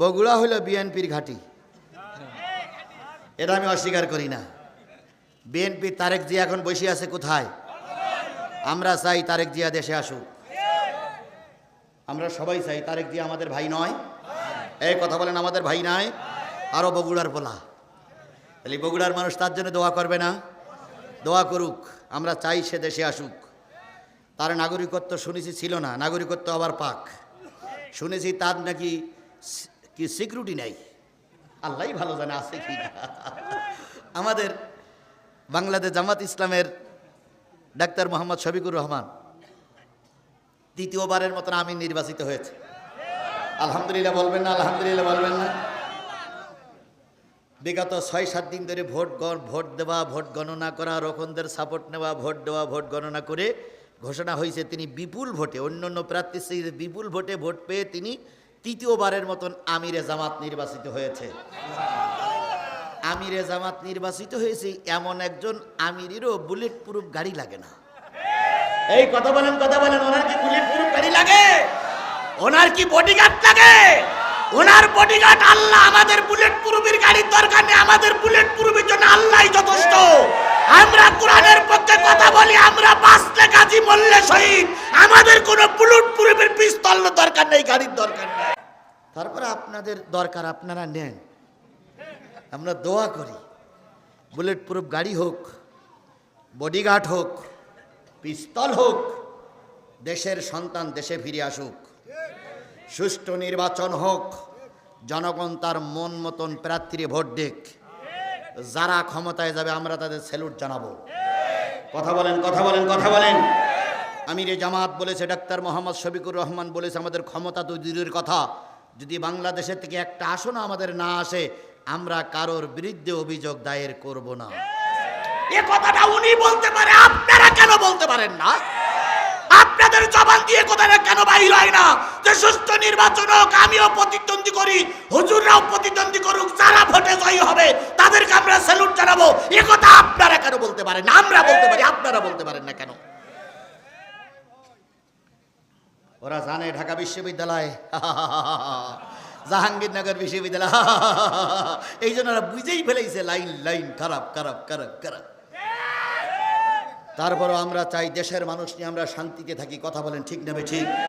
বগুড়া হলো বিএনপির ঘাঁটি। এটা আমি অস্বীকার করি না। বিএনপি তারেক জিয়া এখন বসে আছে কোথায়? আমরা চাই তারেক জিয়া দেশে আসুক। আমরা সবাই চাই তারেক জিয়া আমাদের ভাই নয়। এই কথা বলেন, আমাদের ভাই নয় আরও বগুড়ার পোলা। তাহলে বগুড়ার মানুষ তার জন্য দোয়া করবে না। দোয়া করুক, আমরা চাই সে দেশে আসুক। তার নাগরিকত্ব শুনেছি ছিল না, নাগরিকত্ব আবার পাক। শুনেছি তার নাকি কি সিকিউরিটি নেই? আল্লাহই ভালো জানে, আছে কি না? আমাদের বাংলাদেশ জামাত ইসলামের ডাক্তার মোহাম্মদ শফিকুর রহমান দ্বিতীয়বারের মতন আমি নির্বাচিত হয়েছে। আলহামদুলিল্লাহ বলবেন না, আলহামদুলিল্লাহ বলবেন না। বিগত ছয়, সাত দিন ধরে ভোট ভোট দেওয়া, ভোট গণনা করা রকমদের সাপোর্ট নেওয়া, ভোট দেওয়া, ভোট গণনা করে ঘোষণা হয়েছে তিনি বিপুল ভোটে অন্য অন্য প্রার্থীর বিপুল ভোটে ভোট পেয়ে তিনি তৃতীয়বারের মতন আমিরে জামাত নির্বাচিত হয়েছে। আমিরে জামাত নির্বাচিত হয়েছে, এমন একজন আমিরেরও বুলেট প্রুফ গাড়ি লাগে না। এই কথা বলেন কথা বলেন, ওনার কি বুলেট প্রুফ গাড়ি লাগে? ওনার কি বডিগার্ড লাগে? ওনার বডিগার্ড আল্লাহ আমাদের বুলেট প্রুফের গাড়ির দরকার নেই, আমাদের বুলেট প্রুফের জন্য আল্লাহই যথেষ্ট। আমরা কোরআনের পক্ষে কথা বলি, আমরা বাঁচলে কাজী মরলে শহীদ। আমাদের কোনো বুলেট প্রুফের পিস্তল দরকার নেই, গাড়ির দরকার নেই। তারপরে আপনাদের দরকার, আপনারা নেন। আমরা দোয়া করি। বুলেট প্রুফ গাড়ি হোক বডিগার্ড হোক, পিস্তল হোক, দেশের সন্তান দেশে ফিরে আসুক, সুষ্ঠু নির্বাচন হোক, জনগণ তার মন মতন প্রার্থীরে ভোট দেখ যারা ক্ষমতায় যাবে, আমরা তাদের স্যালুট জানাব। কথা বলেন কথা বলেন কথা বলেন। আমির জামাত বলেছে, ডাক্তার মোহাম্মদ শফিকুর রহমান বলেছে, আমাদের ক্ষমতা তো দূরের কথা। যদি বাংলাদেশের থেকে একটা আসনও আমাদের না আসে, আমরা কারোর বিরুদ্ধে অভিযোগ দায়ের করব না। এ কথাটা উনি বলতে পারে, আপনারা কেন বলতে পারেন না? আপনাদের জবান দিয়ে কথাটা কেন বাহির হয় না? যে সুস্থ নির্বাচন হোক, আমিও প্রতিদ্বন্দ্বী করি, হুজুররাও প্রতিদ্বন্দ্বী করুক, যারা ভোটে জয়ী হবে, তাদেরকে আমরা স্যালুট জানাব। এ কথা আপনারা কেন বলতে পারেন আমরা বলতে পারি, আপনারা বলতে পারেন না কেন? ওরা জানে ঢাকা বিশ্ববিদ্যালয়। জাহাঙ্গীরনগর বিশ্ববিদ্যালয়। এই জন্য ওরা বুঝেই ফেলেছে, লাইন লাইন, খারাপ খারাপ খারাপ খারাপ। তারপরও আমরা চাই দেশের মানুষ নিয়ে আমরা শান্তিতে থাকি, কথা বলেন ঠিক নেবে ঠিক?